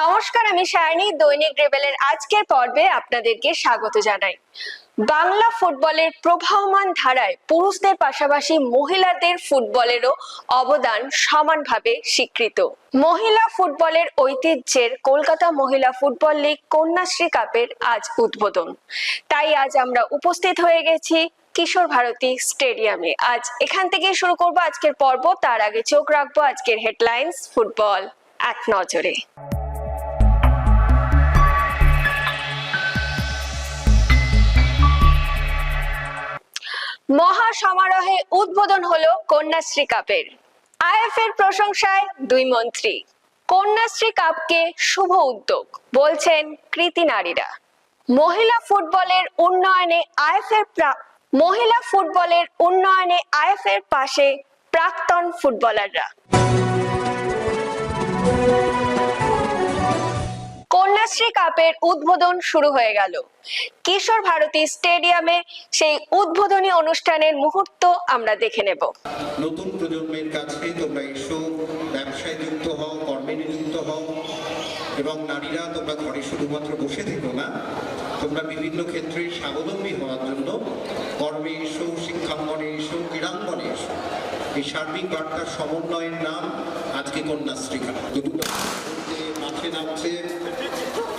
নমস্কার, আমি সায়নী দৈনিক রেবেলের আজকের পর্বে আপনাদেরকে স্বাগত জানাই। বাংলা ফুটবলের প্রবাহমান ধারায় পুরুষদের পাশাপাশি মহিলাদের ফুটবলেরও অবদান সমানভাবে স্বীকৃত। মহিলা ফুটবলের ঐতিহ্যের কলকাতা মহিলা ফুটবল লীগ কন্যাশ্রী কাপের আজ উদ্বোধন। তাই আজ আমরা উপস্থিত হয়ে গেছি কিশোর ভারতী স্টেডিয়ামে। আজ এখান থেকে শুরু করব আজকের পর্ব। তার আগে চোখ রাখব আজকের হেডলাইন্স ফুটবল এক নজরে। মহা সমারোহে উদ্বোধন হলো কন্যাশ্রী কাপের। আইএফ এর প্রশংসায় দুই মন্ত্রী। কন্যাশ্রী কাপকে শুভ উদ্যোগ, বলছেন কৃতি নারীরা। মহিলা ফুটবলের উন্নয়নে আইএফ এর মহিলা ফুটবলের উন্নয়নে আইএফ এর পাশে প্রাক্তন ফুটবলাররা। কন্যাশ্রী কাপের উদ্বোধন শুরু হয়ে গেল। কিশোর ভারতী স্টেডিয়ামে সেই উদ্বোধনী অনুষ্ঠানের মুহূর্ত আমরা দেখে নেব। নতুন প্রজন্মের কাছে তোমরা এসো, ব্যবসায় যুক্ত হও, কর্মে নিযুক্ত হও এবং নারীরা তোমরা ঘরে শুধুমাত্র বসে থেকো না, তোমরা বিভিন্ন ক্ষেত্রে স্বাবলম্বী হওয়ার জন্য কর্মে এসো, শিক্ষাঙ্গনে এসো, ক্রীড়াঙ্গনে এসো। এই সার্বিক বার্তার সমন্বয়ের নাম আজকে কন্যাশ্রীকা দুটো মাঠে নামছে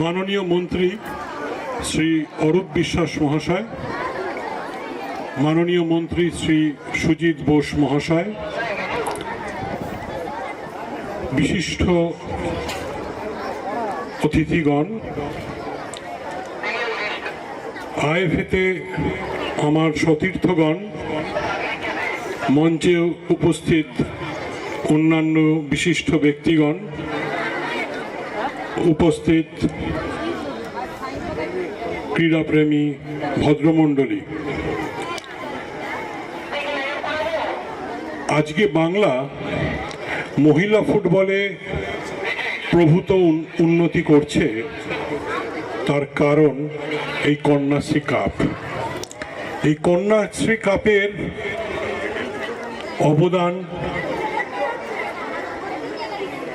মাননীয় মন্ত্রী শ্রী অরূপ বিশ্বাস মহাশয়, মাননীয় মন্ত্রী শ্রী সুজিত বোস মহাশয়, বিশিষ্ট অতিথিগণ, আইএফএতে আমার সতীর্থগণ, মঞ্চে উপস্থিত অন্যান্য বিশিষ্ট ব্যক্তিগণ উপস্থিত ক্রীড়াপ্রেমী ভদ্রমণ্ডলী। আজকে বাংলা মহিলা ফুটবলে প্রভূত উন- উন্নতি করছে, তার কারণ এই কন্যাশ্রী কাপ। এই কন্যাশ্রী কাপের অবদান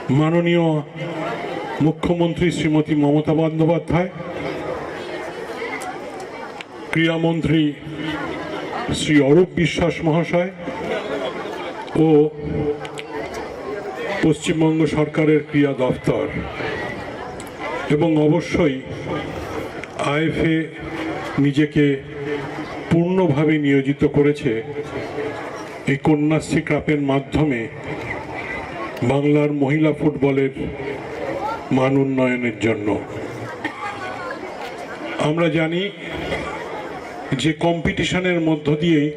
মাননীয় মুখ্যমন্ত্রী শ্রীমতী মমতা বন্দ্যোপাধ্যায়, ক্রীড়ামন্ত্রী শ্রী অরূপ বিশ্বাস মহাশয় ও পশ্চিমবঙ্গ সরকারের ক্রীড়া দপ্তর এবং অবশ্যই আইএফএ নিজেকে পূর্ণভাবে নিয়োজিত করেছে এই কন্যাশ্রী কাপের মাধ্যমে বাংলার মহিলা ফুটবলের মান উন্নয়নের জন্য। আমরা জানি যে কম্পিটিশনের মধ্য দিয়েই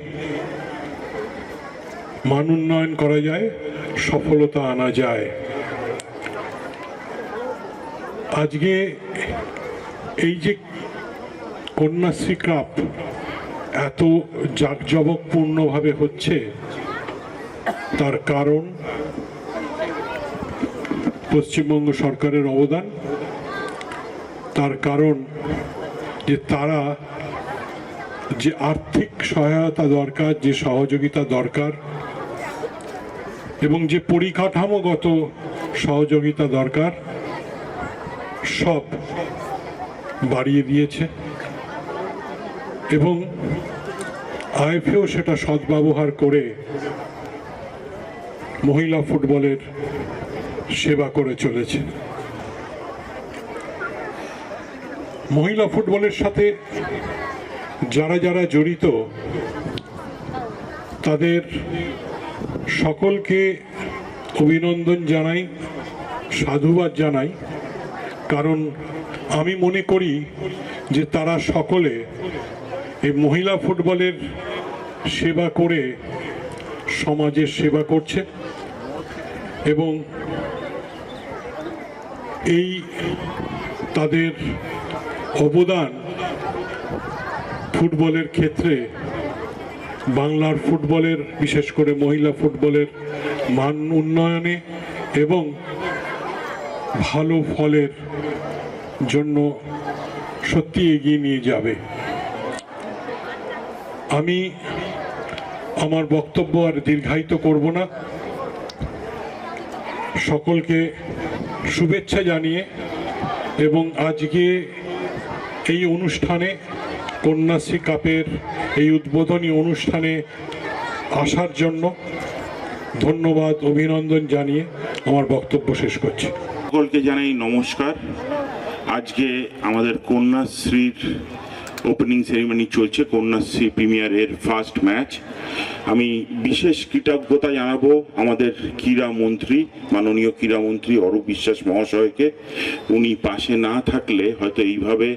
মান উন্নয়ন করা যায়, সফলতা আনা যায়। আজকে এই যে কন্যাশ্রী কাপ এত জাঁকজমকপূর্ণভাবে হচ্ছে, তার কারণ পশ্চিমবঙ্গ সরকারের অবদান, তার কারণ যে তারা যে আর্থিক সহায়তা দরকার, যে সহযোগিতা দরকার, এবং যে পরিকাঠামোগত সহযোগিতা দরকার, সব বাড়িয়ে দিয়েছে। এবং আইএফএও সেটা সদ্ব্যবহার করে মহিলা ফুটবলের সেবা করে চলেছে মহিলা ফুটবলের সাথে যারা যারা জড়িত, তাদের সকলকে অভিনন্দন জানাই, সাধুবাদ জানাই। কারণ আমি মনে করি যে তারা সকলে এই মহিলা ফুটবলের সেবা করে সমাজের সেবা করছে এবং এই তাদের অবদান ফুটবলের ক্ষেত্রে, বাংলার ফুটবলের, বিশেষ করে মহিলা ফুটবলের মান উন্নয়নে এবং ভালো ফলের জন্য সত্যি এগিয়ে নিয়ে যাবে। আমি আমার বক্তব্য আর দীর্ঘায়িত করব না। সকলকে শুভেচ্ছা জানিয়ে এবং আজকে এই অনুষ্ঠানে কন্যাশ্রী কাপের এই উদ্বোধনী অনুষ্ঠানে আসার জন্য ধন্যবাদ, অভিনন্দন জানিয়ে আমার বক্তব্য শেষ করছি। সকলকে জানাই নমস্কার। আজকে আমাদের কন্যাশ্রীর ওপেনিং সেরিমনি চলছে কন্যাশ্রী প্রিমিয়ারের ফার্স্ট ম্যাচ আমি বিশেষ কৃতজ্ঞতা জানাব আমাদের ক্রীড়া মন্ত্রী, মাননীয় ক্রীড়ামন্ত্রী অরূপ বিশ্বাস মহাশয়কে। উনি পাশে না থাকলে হয়তো এইভাবে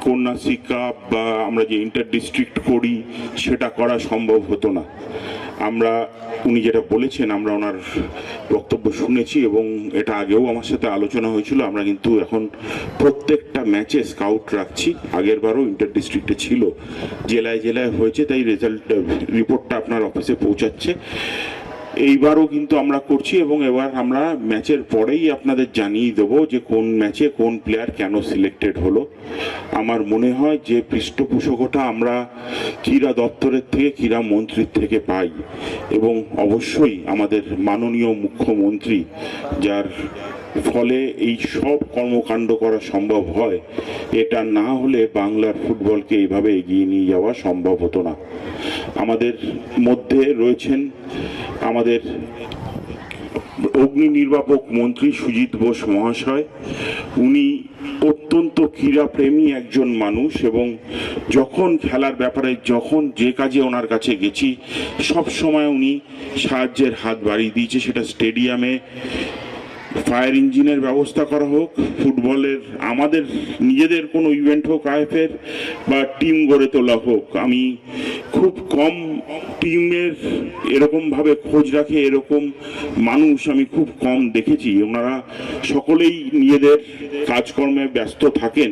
কন্যাশ্রী কাপ বা আমরা যে ইন্টার ডিস্ট্রিক্ট করি, সেটা করা সম্ভব হতো না। আমরা, উনি যেটা বলেছেন, আমরা ওনার বক্তব্য শুনেছি এবং এটা আগেও আমার সাথে আলোচনা হয়েছিল। আমরা কিন্তু এখন প্রত্যেকটা ম্যাচে স্কাউট রাখছি। আগের বারও ইন্টার ডিস্ট্রিক্টে ছিল। জেলায় জেলায় হয়েছে, তাই রেজাল্ট, রিপোর্টটা আপনার অফিসে পৌঁছাচ্ছে। এইবারও কিন্তু আমরা করছি এবং এবার আমরা ম্যাচের পরেই আপনাদের জানিয়ে দেব যে কোন ম্যাচে কোন প্লেয়ার কেন সিলেক্টেড হলো। আমার মনে হয় যে পৃষ্ঠপোষকতা আমরা ক্রীড়া দপ্তরের থেকে, ক্রীড়া মন্ত্রীর থেকে পাই এবং অবশ্যই আমাদের মাননীয় মুখ্যমন্ত্রী, যার ফলে এই সব কর্মকাণ্ড করা সম্ভব হয়। এটা না হলে বাংলার ফুটবলকে এইভাবে এগিয়ে নিয়ে যাওয়া সম্ভব হতো না। আমাদের মধ্যে রয়েছেন আমাদের অগ্নি নির্বাপক মন্ত্রী সুজিত বোস মহাশয়। উনি অত্যন্ত ক্রীড়াপ্রেমী একজন মানুষ এবং যখন খেলার ব্যাপারে যখন যে কাজে ওনার কাছে গেছি সব সময় উনি সাহায্যের হাত বাড়িয়ে দিয়েছে। সেটা স্টেডিয়ামে ফায়ার ইঞ্জিনের ব্যবস্থা করা হোক, ফুটবলের, আমাদের নিজেদের কোনো ইভেন্ট হোক আইএফের বা টিম গড়ে তোলা হোক। আমি খুব কম টিমের এরকমভাবে খোঁজ রাখে, এরকম মানুষ আমি খুব কম দেখেছি। ওনারা সকলেই নিজেদের কাজকর্মে ব্যস্ত থাকেন।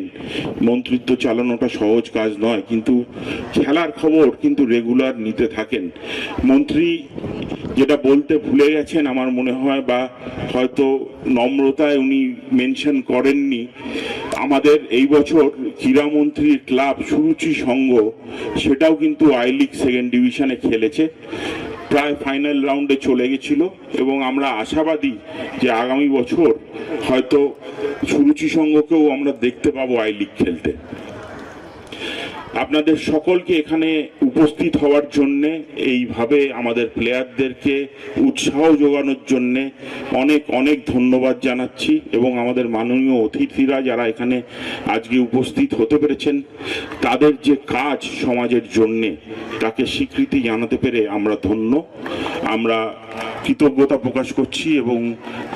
মন্ত্রিত্ব চালানোটা সহজ কাজ নয়, কিন্তু খেলার খবর কিন্তু রেগুলার নিতে থাকেন। মন্ত্রী যেটা বলতে ভুলে গেছেন আমার মনে হয়, বা হয়তো নম্রতায় উনি মেনশন করেননি, আমাদের এই বছর ক্রীড়ামন্ত্রীর ক্লাব সুরুচি সংঘ, সেটাও কিন্তু আই লিগ সেকেন্ড ডিভিশনে খেলেছে। প্রায় ফাইনাল রাউন্ডে চলে গেছিল এবং আমরা আশাবাদী যে আগামী বছর হয়তো সুরুচি সংঘকেও আমরা দেখতে পাবো আই লিগ খেলতে। আপনাদের সকলকে এখানে উপস্থিত হওয়ার জন্যে, এইভাবে আমাদের প্লেয়ারদেরকে উৎসাহ যোগানোর জন্যে অনেক অনেক ধন্যবাদ জানাচ্ছি এবং আমাদের মাননীয় অতিথিরা যারা এখানে আজকে উপস্থিত হতে পেরেছেন, তাদের যে কাজ সমাজের জন্যে তাকে স্বীকৃতি জানাতে পেরে আমরা ধন্য। আমরা কৃতজ্ঞতা প্রকাশ করছি এবং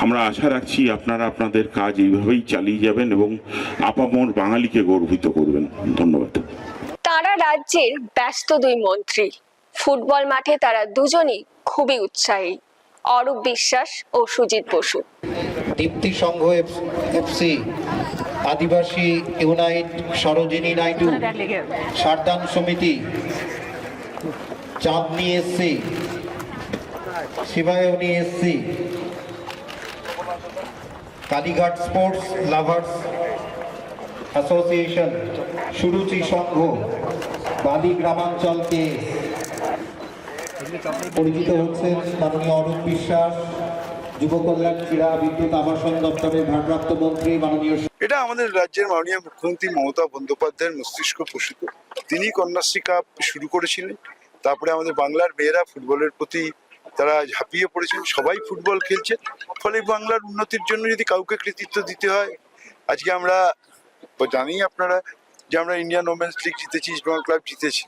আমরা আশা রাখছি আপনারা আপনাদের কাজ এইভাবেই চালিয়ে যাবেন এবং আপামর বাঙালিকে গর্বিত করবেন। ধন্যবাদ। তারা রাজ্যের ব্যস্ত দুই মন্ত্রী। ফুটবল মাঠে তারা দুজনই খুবই উৎসাহী, অরূপ বিশ্বাস ও Sujit Basu. Dipti Sangha FC, Adibasi unite, Sarojini Naidu, Saradan Samiti, Chandni SC Shibayani SC Kalighat sports lovers association Suruchi Sangha Bally গ্রামাঞ্চলকে পরিচিত হচ্ছেন মাননীয় অরূপ বিশ্বাস, যুব কল্যাণ, ক্রীড়া, বিদ্যুৎ, আবাসন দপ্তরের ভারপ্রাপ্ত মন্ত্রী, মাননীয় এটা আমাদের রাজ্যের মাননীয় মুখ্যমন্ত্রী মমতা বন্দ্যোপাধ্যায়ের মস্তিষ্ক প্রসূত। তিনি কন্যাশ্রী কাপ শুরু করেছিলেন, তারপরে আমাদের বাংলার মেয়েরা ফুটবলের প্রতি তারা ঝাঁপিয়ে পড়েছেন সবাই ফুটবল খেলছে। ফলে বাংলার উন্নতির জন্য যদি কাউকে কৃতিত্ব দিতে হয়, আজকে আমরা জানি আপনারা যে আমরা ইন্ডিয়ান ওমেন্স লিগ জিতেছি ইস্ট বেঙ্গল ক্লাব জিতেছি।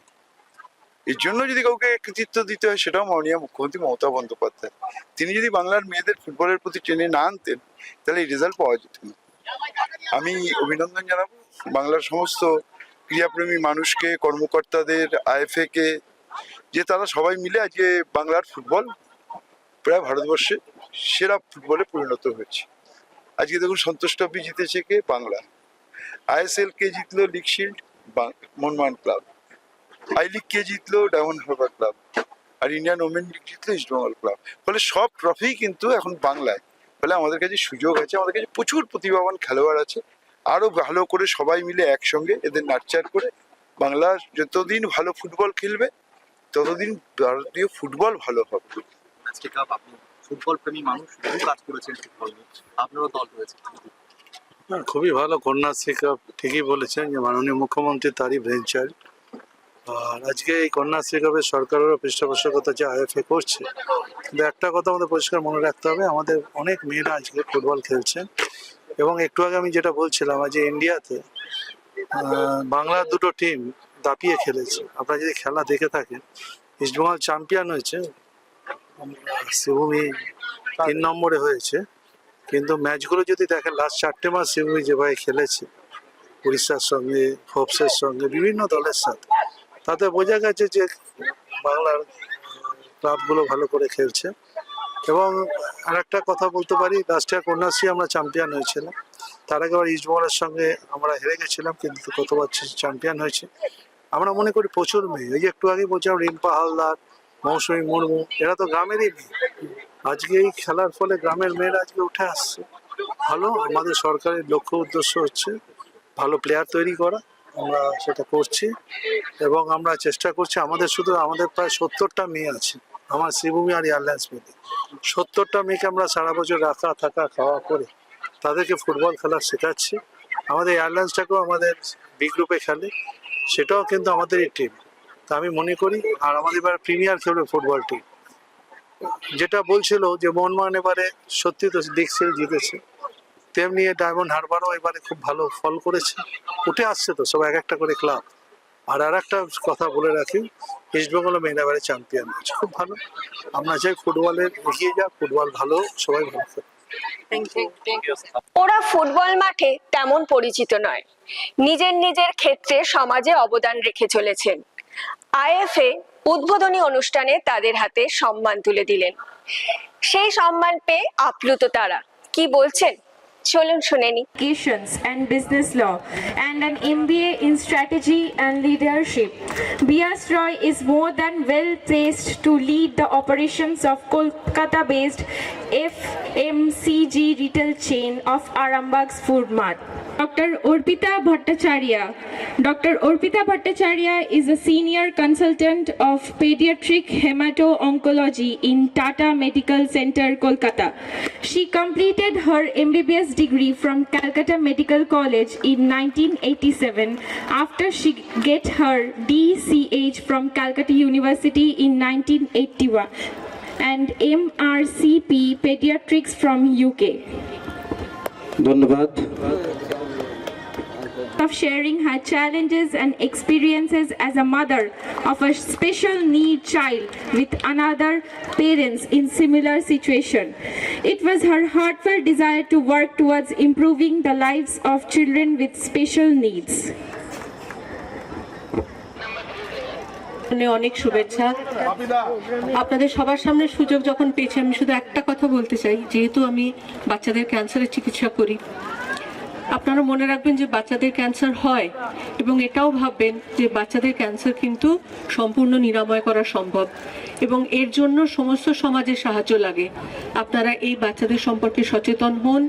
এর জন্য যদি কাউকে কৃতিত্ব দিতে হয়, সেটাও মাননীয় মুখ্যমন্ত্রী মমতা বন্দ্যোপাধ্যায়। তিনি যদি বাংলার মেয়েদের ফুটবলের প্রতি টেনে না আনতেন, তাহলে এই রেজাল্ট পাওয়া যেত না। আমি অভিনন্দন জানাব বাংলার সমস্ত ক্রীড়াপ্রেমী মানুষকে, কর্মকর্তাদের আইএফএ কে যে তারা সবাই মিলে আজকে বাংলার ফুটবল প্রায় ভারতবর্ষে সেরা ফুটবলে পরিণত হয়েছে। আজকে দেখুন সন্তোষ ট্রফি জিতেছে কে? বাংলা। আইএসএল কে জিতলো লিগ শিল্ড মনমান ক্লাব। আই লিগ কে জিতলো ডায়মন্ড হারবার ক্লাব আর ইন্ডিয়ান ওমেন লিগ জিতলো ইস্টবেঙ্গল ক্লাব। ফলে সব ট্রফি কিন্তু এখন বাংলায়। ফলে আমাদের কাছে সুযোগ আছে, আমাদের কাছে প্রচুর প্রতিভাবান খেলোয়াড় আছে। আরও ভালো করে সবাই মিলে একসঙ্গে এদের নার্চার করে বাংলা যতদিন ভালো ফুটবল খেলবে, ততদিন ভারতীয় ফুটবল ভালো হবে। ফুটবল প্রেমী মানুষ কাজ করেছেন ফুটবল আপনারও দল রয়েছে। খুবই ভালো কন্যাশ্রী ঠিকই বলেছেন যে মাননীয় মুখ্যমন্ত্রী তারই ভেঞ্চার আর আজকে এই কন্যাশ্রী কাপের সরকারেরও পৃষ্ঠপোষকতা যে আইএফএ করছে, কিন্তু একটা কথা আমাদের পরিষ্কার মনে রাখতে হবে, আমাদের অনেক মেয়েরা আজকে ফুটবল খেলছেন এবং একটু আগে আমি যেটা বলছিলাম যে ইন্ডিয়াতে বাংলার দুটো টিম দাপিয়ে খেলেছে। আপনারা যদি খেলা দেখে থাকেন, ইস্টবেঙ্গল চ্যাম্পিয়ন হয়েছে শিবভূমি তিন নম্বরে হয়েছে। কিন্তু ম্যাচগুলো যদি দেখেন লাস্ট চারটে মাস শিবভূমি যেভাবে খেলেছে, উড়িষ্যার সঙ্গে হোপসের সঙ্গে, বিভিন্ন দলের সাথে, তাতে বোঝা গেছে যে বাংলার ক্লাবগুলো ভালো করে খেলছে। এবং আর একটা কথা বলতে পারি লাস্ট ইয়ার কন্যাশ্রী আমরা চ্যাম্পিয়ন হয়েছিলাম। তার আগে আবার সঙ্গে আমরা হেরে গেছিলাম, কিন্তু গতবার চ্যাম্পিয়ন হয়েছে। আমরা মনে করি প্রচুর মেয়ে। এই যে একটু আগে বলছিলাম, রিম্পা হালদার মৌসুমী মুর্মু, এরা তো গ্রামেরই আজকে এই খেলার ফলে গ্রামের মেয়েরা আজকে উঠে আসছে। ভালো, আমাদের সরকারের লক্ষ্য উদ্দেশ্য হচ্ছে ভালো প্লেয়ার তৈরি করা। আমরা সেটা করছি এবং আমরা চেষ্টা করছি, আমাদের শুধু আমাদের প্রায় সত্তরটা মেয়ে আছে। আমার শ্রীভূমি আর এয়ারলাইন্স মিলে সত্তরটা মেয়েকে আমরা সারা বছর রাখা, থাকা, খাওয়া করে তাদেরকে ফুটবল খেলা শেখাচ্ছি। আমাদের এয়ারলাইন্সটাকেও আমাদের বি গ্রুপে খেলে। সেটাও কিন্তু আমাদের এই টিম তা আমি মনে করি, আর আমাদের এবার প্রিমিয়ার খেলবে ফুটবল টিম যেটা বলছিল যে মোহনবাগান এবারে সত্যি তো সিল জিতেছে। তেমনি ডায়মন্ড হারবারও এবারে খুব ভালো ফল করেছে। উঠে আসছে তো সব এক একটা করে ক্লাব। আর আর একটা কথা বলে রাখি ইস্টবেঙ্গল এবারে চ্যাম্পিয়ন হয়েছে খুব ভালো। আমরা চাই ফুটবলের এগিয়ে যাক ফুটবল ভালো সবাই ভালো খেলে ওরা ফুটবল মাঠে তেমন পরিচিত নয়। নিজের নিজের ক্ষেত্রে সমাজে অবদান রেখে চলেছেন। আইএফএ উদ্বোধনী অনুষ্ঠানে তাদের হাতে সম্মান তুলে দিলেন। সেই সম্মান পেয়ে আপ্লুত তারা। কি বলছেন? চলুন শুনে নি Communications and Business Law and an MBA in Strategy and Leadership. Bias Roy is more than well placed to lead the operations of Kolkata-based FMCG retail chain of Arambag's Food Mart. Dr. Orpita Bhattacharya. Dr. Orpita Bhattacharya is a senior consultant of pediatric hemato-oncology in Tata Medical Center, Kolkata. She completed her MBBS degree from Calcutta Medical College in 1987 after she get her DCH from Calcutta University in 1981 and MRCP Pediatrics from UK. ধন্যবাদ of sharing her challenges and experiences as a mother of a special need child with another parents in similar situation. It was her heartfelt desire to work towards improving the lives of children with special needs. অনেক শুভেচ্ছা আপনাদের সবার সামনে সুযোগ যখন পেয়েছি আমি শুধু একটা কথা বলতে চাই যেহেতু আমি বাচ্চাদের ক্যান্সারের চিকিৎসা করি আপনারা মনে রাখবেন যে বাচ্চাদের ক্যান্সার হয় এবং এটাও ভাববেন যে বাচ্চাদের ক্যান্সার কিন্তু সম্পূর্ণ নিরাময় করা সম্ভব এবং এর জন্য সমস্ত সমাজের সাহায্য লাগে। আপনারা এই বাচ্চাদের সম্পর্কে সচেতন হন,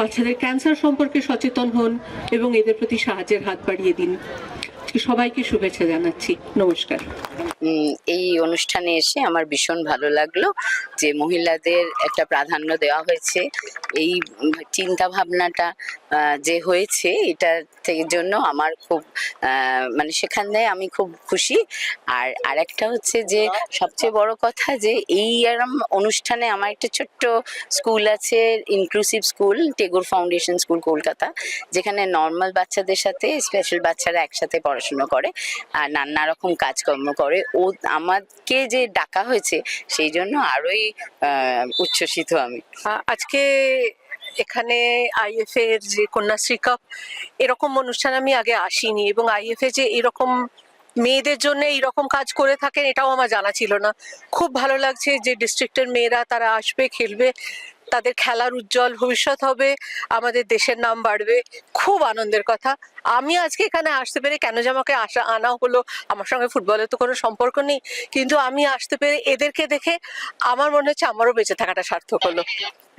বাচ্চাদের ক্যান্সার সম্পর্কে সচেতন হন এবং এদের প্রতি সাহায্যের হাত বাড়িয়ে দিন। সবাইকে শুভেচ্ছা জানাচ্ছি। নমস্কার। এই অনুষ্ঠানে এসে আমার ভীষণ ভালো লাগল যে মহিলাদের একটা প্রাধান্য দেওয়া হয়েছে। এই চিন্তা ভাবনাটা যে হয়েছে, এটার থেকে জন্য আমার খুব মানে সেখানে আমি খুব খুশি। আর আরেকটা হচ্ছে যে, সবচেয়ে বড় কথা যে, এই এরম অনুষ্ঠানে আমার একটা ছোট্ট স্কুল আছে inclusive school Tagore foundation school Kolkata, যেখানে নর্মাল বাচ্চাদের সাথে স্পেশাল বাচ্চারা একসাথে পড়াশুনো করে, আর নানা রকম কাজকর্ম করে। ও, আমাকে যে ডাকা হয়েছে, সেই জন্য আরোই উচ্ছ্বসিত আমি। আজকে এখানে আইএফ এর যে কন্যাশ্রী কাপ এরকম অনুষ্ঠান আমি আগে আসিনি এবং আইএফ এ যে এরকম মেয়েদের জন্য এইরকম কাজ করে থাকেন এটাও আমার জানা ছিল না। খুব ভালো লাগছে যে ডিস্ট্রিক্টের মেয়েরা তারা আসবে, খেলবে, তাদের খেলার উজ্জ্বল ভবিষ্যৎ হবে, আমাদের দেশের নাম বাড়বে, খুব আনন্দের কথা। আমি আজকে এখানে আসতে পেরে কেন যে আমাকে আসা, আনা হলো, আমার সঙ্গে ফুটবলের তো কোনো সম্পর্ক নেই, কিন্তু আমি আসতে পেরে এদেরকে দেখে আমার মনে হচ্ছে আমারও বেঁচে থাকাটা সার্থক হলো।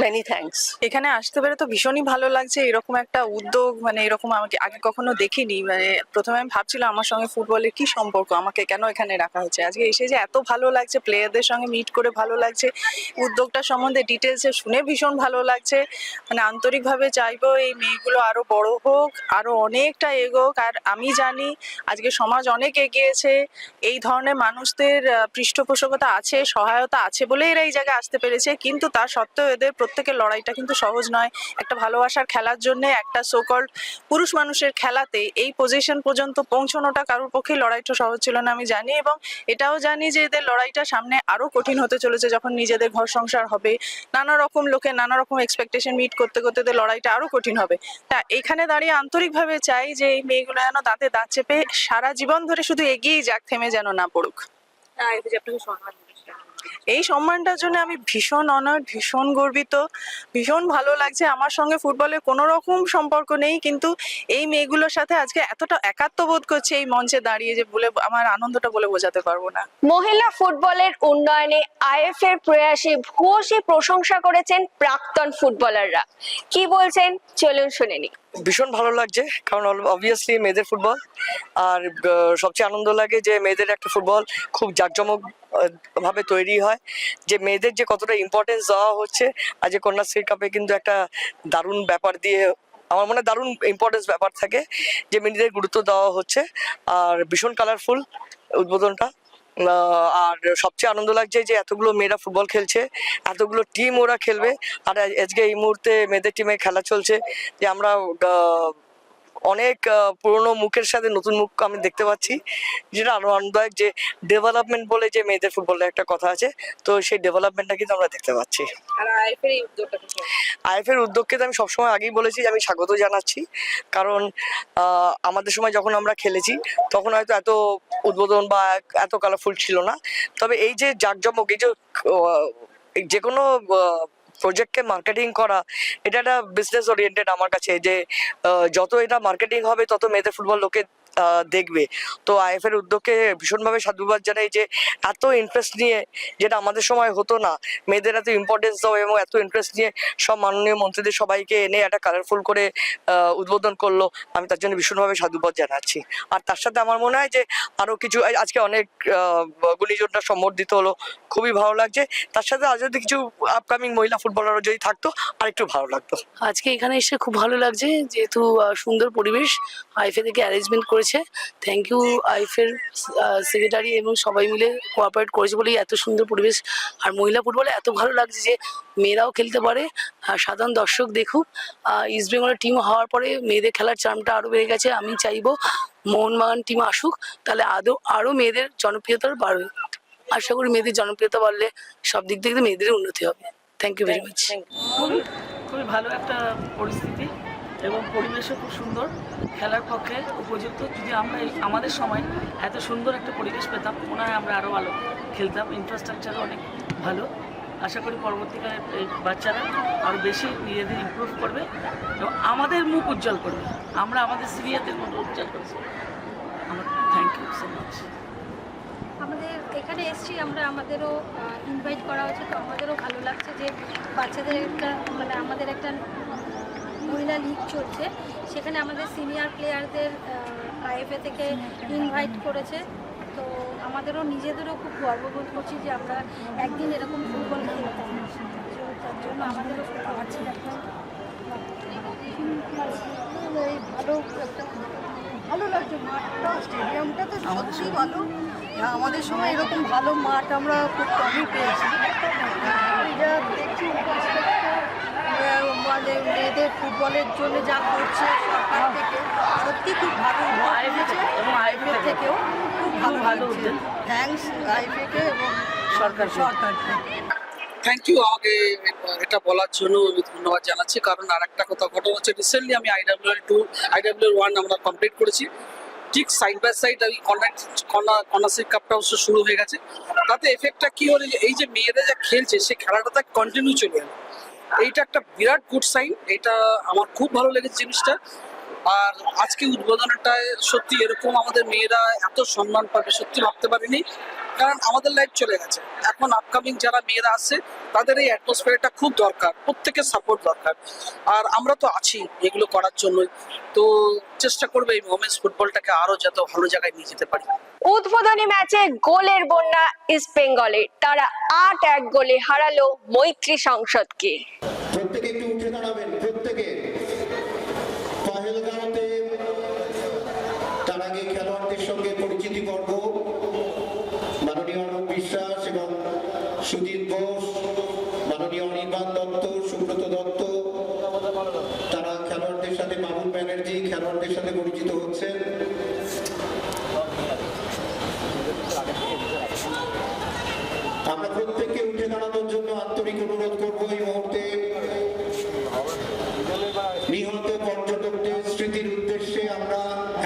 মেনি থ্যাঙ্কস এখানে আসতে পেরে তো ভীষণই ভালো লাগছে। এরকম একটা উদ্যোগ মানে এরকম আমাকে আগে কখনো দেখিনি। মানে প্রথমে আমি ভাবছিলাম আমার সঙ্গে ফুটবলের কি সম্পর্ক, আমাকে কেন এখানে রাখা হয়েছে আজকে এসে যে এত ভালো লাগছে প্লেয়ারদের সঙ্গে মিট করে ভালো লাগছে, উদ্যোগটা সম্বন্ধে ডিটেলসে শুনে ভীষণ ভালো লাগছে। মানে আন্তরিকভাবে চাইব এই মেয়েগুলো আরও বড় হোক, আরও অনেকটা এগোক। আর আমি জানি আজকে সমাজ অনেক এগিয়েছে। এই ধরনের মানুষদের পৃষ্ঠপোষকতা আছে, সহায়তা আছে বলে এরা এই জায়গায় আসতে পেরেছে। কিন্তু তা সত্ত্বেও এদের প্রত্যেকের লড়াইটা কিন্তু সহজ নয়। একটা ভালোবাসার খেলার জন্য একটা সোকল্ড পুরুষ মানুষের খেলাতে এই পজিশন পর্যন্ত পৌঁছানোটা কারোর পক্ষে লড়াইটা সহজ ছিল না, আমি জানি। এবং এটাও জানি যে এদের লড়াইটা সামনে আরও কঠিন হতে চলেছে যখন নিজেদের ঘর সংসার হবে। নানা রকম লোকে নানা রকম এক্সপেকটেশন মিট করতে করতে এদের লড়াইটা আরও কঠিন হবে। তা এখানে দাঁড়িয়ে আন্তরিকভাবে চাই যে এই মেয়েগুলো যেন দাঁতে দাঁত চেপে সারা জীবন ধরে শুধু এগিয়েই যাক, থেমে যেন না পড়ুক। এই সম্মানটার জন্য আমি ভীষণ অনার ভীষণ গর্বিত, ভীষণ ভালো লাগছে। আমার সঙ্গে ফুটবলের কোনো রকম সম্পর্ক নেই, কিন্তু এই মেয়েগুলোর সাথে আজকে এতটা একাত্ম বোধ করছে এই মঞ্চে দাঁড়িয়ে যে বলে, আমার আনন্দটা বলে বোঝাতে পারব না। মহিলা ফুটবলের উন্নয়নে আইএফ এর প্রয়াসে ভূয়সী প্রশংসা করেছেন প্রাক্তন ফুটবলাররা। কি বলছেন? চলুন শুনে নিই। ভীষণ ভালো লাগছে, কারণ অবভিয়াসলি মেয়েদের ফুটবল, আর সবচেয়ে আনন্দ লাগে যে মেয়েদের একটা ফুটবল খুব জাঁকজমক ভাবে তৈরি হয়, যে মেয়েদের যে কতটা ইম্পর্টেন্স দেওয়া হচ্ছে আজ কন্যাশ্রী কাপে কিন্তু একটা দারুণ ব্যাপার দিয়ে, আমার মনে দারুণ ইম্পর্টেন্স ব্যাপার থাকে, যে মেয়েদের গুরুত্ব দেওয়া হচ্ছে, আর ভীষণ কালারফুল উদ্বোধনটা। আর সবচেয়ে আনন্দ লাগছে যে এতগুলো মেয়েরা ফুটবল খেলছে, এতগুলো টিম ওরা খেলবে। আর আজকে এই মুহূর্তে মেয়েদের টিমে খেলা চলছে, যে আমরা অনেক পুরনো মুখের সাথে নতুন মুখ আমি দেখতে পাচ্ছি। যেটা আরও আনন্দদায়ক যে ডেভেলপমেন্ট বলে যে মেয়েদের ফুটবলের একটা কথা আছে তো সেই ডেভেলপমেন্টটা কিন্তু আমরা দেখতে পাচ্ছি। আইএফের উদ্যোগকে তো আমি সবসময় আগেই বলেছি যে আমি স্বাগত জানাচ্ছি। কারণ আমাদের সময় যখন আমরা খেলেছি তখন হয়তো এত উদ্বোধন বা এত কালারফুল ছিল না। তবে এই যে জাঁকজমক এই যে এই যে কোনো প্রজেক্টকে মার্কেটিং করা, এটা একটা বিজনেস ওরিয়েন্টেড আমার কাছে যে যত এটা মার্কেটিং হবে, তত মেয়েদের ফুটবল লোকে দেখবে। তো আইএফ এর উদ্যোগকে ভীষণভাবে সাধুবাদ জানাই যে, এত ইন্টারেস্ট নিয়ে যেটা আমাদের সময় হতো না। মেয়েদের এত ইম্পর্টেন্স দাও এবং এত ইন্টারেস্ট নিয়ে সব মাননীয় মন্ত্রীদের সবাইকে এনে একটা কালারফুল করে উদ্বোধন করল। আমি তার জন্য ভীষণভাবে সাধুবাদ জানাচ্ছি। আর তার সাথে আমার মনে হয় যে, আরও কিছু আজকে অনেক গুণীজনরা সম্বর্ধিত হলো। খুবই ভালো লাগছে। তার সাথে আজ যদি কিছু আপকামিং মহিলা ফুটবলারও যদি থাকতো আর একটু ভালো লাগতো। আজকে এখানে এসে খুব ভালো লাগছে। যেহেতু সুন্দর পরিবেশ আইফে থেকে অ্যারেঞ্জমেন্ট করেছে। থ্যাংক ইউ আইফের সেক্রেটারি এবং সবাই মিলে কোঅপারেট করেছে বলেই এত সুন্দর পরিবেশ আর মহিলা ফুটবলে এত ভালো লাগছে যে মেয়েরাও খেলতে পারে। আর সাধারণ দর্শক দেখুক ইস্ট বেঙ্গলের টিম হওয়ার পরে মেয়েদের খেলার চার্মটা আরও বেড়ে গেছে। আমি চাইব মোহনবাগান টিম আসুক তাহলে আদৌ আরও মেয়েদের জনপ্রিয়তা বাড়বে। আশা করি মেয়েদের জনপ্রিয়তা বাড়লে সব দিক থেকে মেয়েদের উন্নতি হবে। থ্যাংক ইউ ভেরি মাচ খুবই ভালো একটা পরিস্থিতি এবং পরিবেশও খুব সুন্দর। খেলার পক্ষে উপযুক্ত। যদি আমরা আমাদের সময় এত সুন্দর একটা পরিবেশ পেতাম, মনে হয় আমরা আরও ভালো খেলতাম। ইনফ্রাস্ট্রাকচারও অনেক ভালো। আশা করি পরবর্তীকালে এই বাচ্চারা আরও বেশি নিজেদের ইমপ্রুভ করবে এবং আমাদের মুখ উজ্জ্বল করবে। আমরা আমাদের সিনিয়রদের মুখ উজ্জ্বল করছি থ্যাংক ইউ সো মাচ আমাদের এখানে এসছি, আমরা আমাদেরও ইনভাইট করা হয়েছে। তো আমাদেরও ভালো লাগছে যে বাচ্চাদের একটা মানে আমাদের একটা মহিলা লিগ চলছে সেখানে আমাদের সিনিয়র প্লেয়ারদের আইএফএ থেকে ইনভাইট করেছে। তো আমাদেরও নিজেদেরও খুব গর্ববোধ করছি যে আমরা একদিন এরকম ফুটবল খেলতাম তো তার জন্য আমাদেরও খুব আছে। এই ভালো একটা ভালো লাগছে মাঠটা স্টেডিয়ামটা তো সত্যি ভালো। আমাদের সময় এরকম ভালো মাঠ আমরা খুব কমই পেয়েছি। যা দেখছি মানে মেয়েদের ফুটবলের জন্য যা করছে সরকার থেকে সত্যি খুব ভালো হয়েছে এবং আইপিএল থেকেও খুব ভালো ভালো থ্যাংকস আইপিএলকে এবং সরকার সরকারকে থ্যাংক ইউ আমাকে এটা বলার জন্য আমি ধন্যবাদ জানাচ্ছি কারণ আর একটা কথা ঘটনা হচ্ছে রিসেন্টলি আমি আইডাব্লিউ টু আইডাব্লিউ ওয়ান আমরা কমপ্লিট করেছি। ঠিক সাইড বাই সাইড কন্যা কন্যাশ্রী কাপটা অবশ্য শুরু হয়ে গেছে। তাতে এফেক্টটা কি হলো যে এই যে মেয়েরা যা খেলছে সে খেলাটা কন্টিনিউ চলে গেল এইটা একটা বিরাট গুড সাইন এটা আমার খুব ভালো লেগেছে জিনিসটা। আর আজকে উদ্বোধনটায় সত্যি এরকম আমাদের মেয়েরা এত সম্মান পাবে সত্যি ভাবতে পারিনি। কারণ আমাদের লাইফ চলে গেছে। এখন আপকামিং যারা মেয়েরা আছে তাদের এই অ্যাটমসফিয়ারটা খুব দরকার প্রত্যেকের সাপোর্ট দরকার। আর আমরা তো আছি এগুলো করার জন্যই। তো চেষ্টা করবে এই ওমেন্স ফুটবলটাকে আরও যত ভালো জায়গায় নিয়ে যেতে পারি। উদ্বোধনী ম্যাচে গোলের বন্যা ইস্ট বেঙ্গলের তারা আট এক গোলে হারালো মৈত্রী সংসদকে। প্রত্যেকে একটু মাননীয় অর্ণব বিশ্বাস এবং সুজিত বোস মাননীয় অনির্বাণ দত্ত সুব্রত দত্ত তারা খেলোয়াড়দের সাথে বাবুল ব্যানার্জি খেলোয়াড়দের সাথে পরিচিত হচ্ছেন আমরা প্রত্যেককে উঠে দাঁড়ানোর জন্য আন্তরিক অনুরোধ করব এই মুহূর্তে নিহত পর্যটকদের স্মৃতির উদ্দেশ্যে আমরা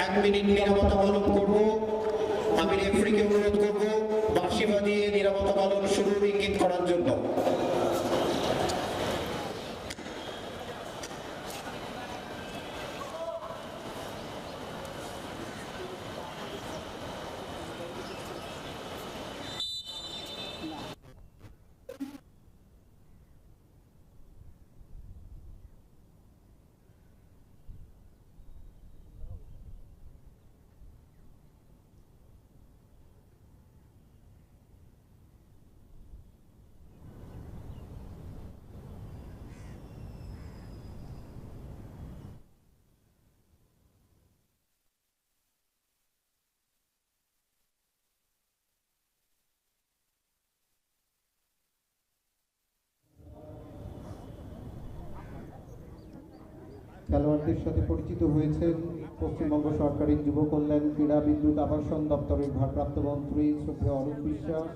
এক মিনিট নিরাপত্তা পালন করব আমি রেফারিকে অনুরোধ করব বাঁশি বাজিয়ে নিরাপত্তা পালন শুরুর ইঙ্গিত করার জন্য খেলোয়াড়দের সাথে পরিচিত হয়েছেন পশ্চিমবঙ্গ সরকারের যুব কল্যাণ ক্রীড়া বিদ্যুৎ আবাসন দপ্তরের ভারপ্রাপ্ত মন্ত্রী শ্রদ্ধেয় অরূপ বিশ্বাস,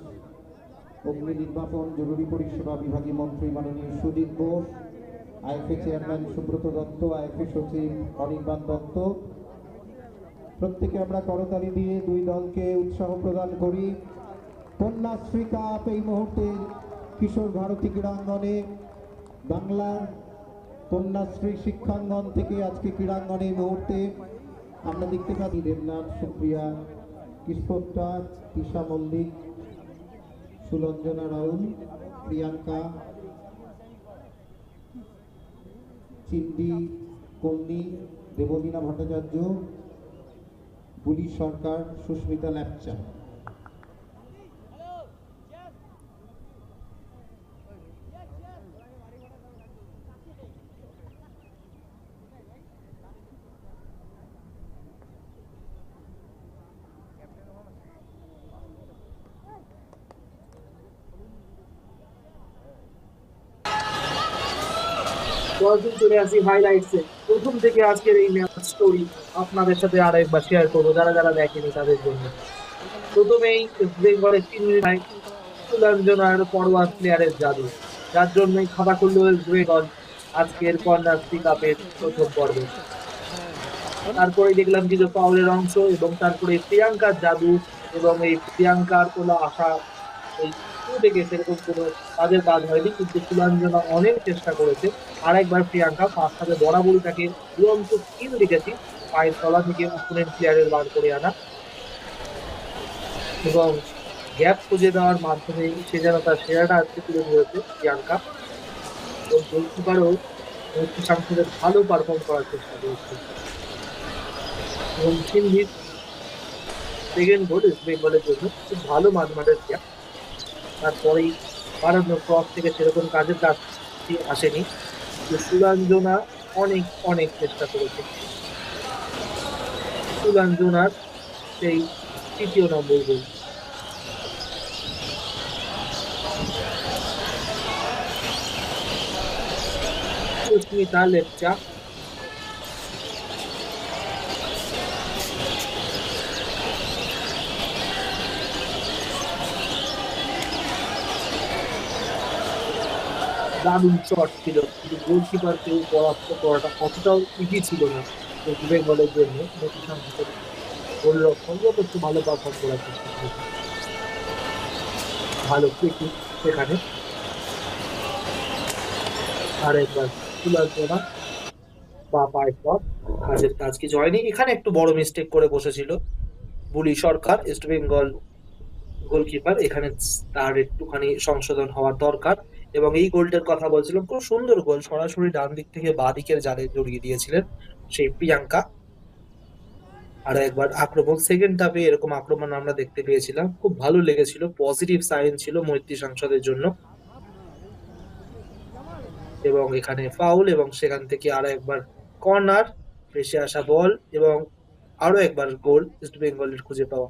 অগ্নি নির্বাপন জরুরি পরিষেবা বিভাগীয় মন্ত্রী মাননীয় Sujit Bose, IFA chairman Subrata Dutta, IFA সচিব অনির্বাণ দত্ত। প্রত্যেকে আমরা করতালি দিয়ে দুই দলকে উৎসাহ প্রদান করি। কন্যাশ্রী কাপ এই মুহূর্তে কিশোর ভারতী ক্রীড়াঙ্গনে বাংলার কন্যাশ্রী শিক্ষাঙ্গন থেকে আজকে ক্রীড়াঙ্গনে এই মুহূর্তে আমরা দেখতে পাচ্ছি দেবনাথ, সুপ্রিয়া কিশোরটা তিশা মল্লিক সুলঞ্জনা রাউল, প্রিয়াঙ্কা, চিন্ডি, কন্যি, দেবলীনা ভট্টাচার্য বুলি সরকার, সুস্মিতা ল্যাপচা। চলে আসি হাইলাইটসে প্রথম থেকে আজকের এই ম্যাচ স্টোরি আপনাদের সাথে আর একবার শেয়ার করব, যারা যারা দেখেনি তাদের জন্য। প্রথমেই বেঙ্গলের তিন মিনিট সুলাঞ্জনার পরোয়ান প্লেয়ারের জাদু। যার জন্যই খাতা খুলল বেঙ্গল আজকের কন্যাশ্রী কাপের প্রথম পর্বে। তারপরে দেখলাম কিছু পাউলের অংশ এবং তারপরে প্রিয়াঙ্কার জাদু এবং এই প্রিয়াঙ্কার কোনো আশা, এই থেকে সেরকম কোনো কাজের কাজ হয়নি, কিন্তু সুলাঞ্জনা অনেক চেষ্টা করেছে। আর একবার প্রিয়াঙ্কা ফার্স্ট হাতে বরাবরই তাকে দুরন্ত স্কিল দেখেছি, পায়ের তলা থেকে অপোনেন্ট প্লেয়ারের বার করে আনা। এবং গ্যাপ খুঁজে দেওয়ার মাধ্যমে সে যেন তার সেরাটা আজকে তুলে ধরেছে প্রিয়াঙ্কা। এবং গোলকিপারও মৈত্রী সাংসদের ভালো পারফর্ম করার চেষ্টা করেছে। এবং সেকেন্ড গোল ইস্ট বেঙ্গলের জন্য খুব ভালো মাঝমাঠের গ্যাপ তারপরেই বাড়ানো ক্রস থেকে সেরকম কাজের কাজ আসেনি। তো সুরঞ্জনা অনেক অনেক চেষ্টা করেছে। সুলাঞ্জনার সেই তৃতীয় নম্বর গোল। সুস্মিতা লেপচা দারুণ চট ছিল। কিন্তু গোলকিপারকে পরাস্ত করাটা কতটাও ইজি ছিল না ওয়েস্ট বেঙ্গলের জন্য। গোলরক্ষণ যথেষ্ট ভালো পারফর্ম করার চেষ্টা করেছে ভালো ফ্রি সেখানে। আর একবার তুলার জোড়া বা পায়ের শট কাজের কাজ কিছু হয়নি। এখানে একটু বড় মিস্টেক করে বসেছিল। বুলি সরকার ইস্ট বেঙ্গল গোলকিপার এখানে তার একটুখানি সংশোধন হওয়ার দরকার। এবং এই গোলটার কথা বলছিলাম, খুব সুন্দর গোল। সরাসরি ডান দিক থেকে বাঁ দিকের জালে জড়িয়ে দিয়েছিলেন সেই প্রিয়াঙ্কা। আর একবার আক্রমণ সেকেন্ড হাফে এরকম আক্রমণ আমরা দেখতে পেয়েছিলাম। খুব ভালো লেগেছিল পজিটিভ সাইন ছিল মৈত্রী সংসদের জন্য। এবং এখানে ফাউল এবং সেখান থেকে আরও একবার কর্নার ভেসে আসা বল এবং আরও একবার গোল ইস্ট বেঙ্গলের খুঁজে পাওয়া।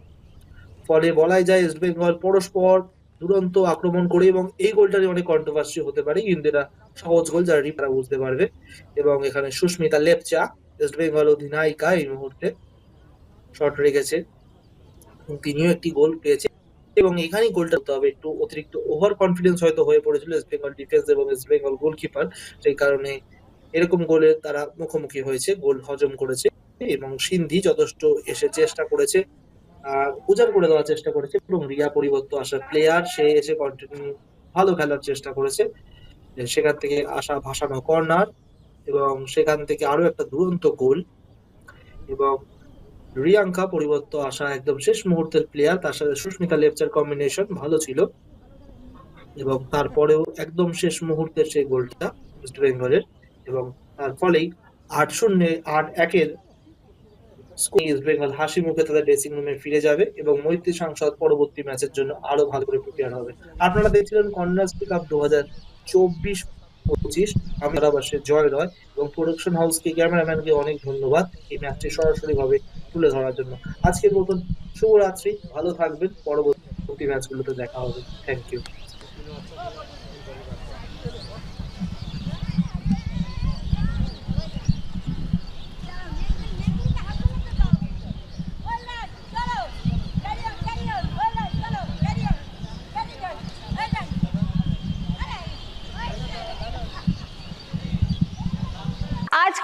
ফলে বলাই যায় ইস্ট বেঙ্গল পরস্পর দুরন্ত আক্রমণ করে এবং এই গোলটারই অনেক কন্ট্রোভার্সি হতে পারে। এটা সহজ গোল যারা রিপারা বুঝতে পারবে। এবং এখানে সুস্মিতা লেপচা ওয়েস্ট বেঙ্গল অধিনায়িকা এই মুহূর্তে শট রেখেছে। তিনিও একটি গোল পেয়েছে। এবং এখানেই গোলটা হতে হবে। একটু অতিরিক্ত ওভার কনফিডেন্স হয়তো হয়ে পড়েছিল ওয়েস্ট বেঙ্গল ডিফেন্স এবং ওয়েস্ট বেঙ্গল গোলকিপার সেই কারণে এরকম গোলে তারা মুখোমুখি হয়েছে। গোল হজম করেছে। এবং সিন্ধি যথেষ্ট এসে চেষ্টা করেছে। উজাড় করে দেওয়ার চেষ্টা করেছে। এবং রিয়া পরিবর্তন আসা প্লেয়ার সে এসে কন্টিনিউ ভালো খেলার চেষ্টা করেছে। সেখান থেকে আসা ভাসানো কর্নার এবং সেখান থেকে আরও একটা দুরন্ত গোল। এবং রিয়াঙ্কা পরিবর্তন আসা একদম শেষ মুহূর্তের প্লেয়ার তার সাথে সুস্মিতা লেপচার কম্বিনেশন ভালো ছিল। এবং তারপরেও একদম শেষ মুহূর্তের সেই গোলটা ওয়েস্ট বেঙ্গলের এবং তার ফলেই আট শূন্য, আট একের ইস্ট বেঙ্গল হাসি মুখে তাদের ড্রেসিং রুমে ফিরে যাবে এবং মৈত্রী সংসদ পরবর্তী ম্যাচের জন্য আরও ভালো করে প্রিপেয়ার হবে। আপনারা দেখছিলেন কন্যাশ্রী কাপ দু হাজার চব্বিশ পঁচিশ, আমি ধারাবাসের জয় রয় এবং প্রোডাকশন হাউসকে ক্যামেরাম্যানকে অনেক ধন্যবাদ এই ম্যাচটি সরাসরি ভাবে তুলে ধরার জন্য। আজকের মতন শুভরাত্রি, ভালো থাকবেন, পরবর্তী ম্যাচগুলোতে দেখা হবে। থ্যাংক ইউ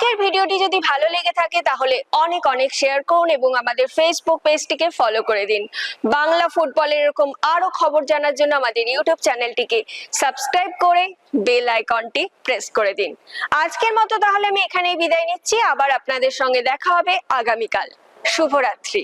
আজকের ভিডিওটি যদি ভালো লেগে থাকে, তাহলে অনেক অনেক শেয়ার করুন এবং আমাদের ফেসবুক পেজটিকে ফলো করে দিন। বাংলা ফুটবলের এরকম আরও খবর জানার জন্য আমাদের ইউটিউব চ্যানেলটিকে সাবস্ক্রাইব করে বেল আইকনটি প্রেস করে দিন। আজকের মতো তাহলে আমি এখানেই বিদায় নিচ্ছি। আবার আপনাদের সঙ্গে দেখা হবে আগামীকাল। শুভরাত্রি।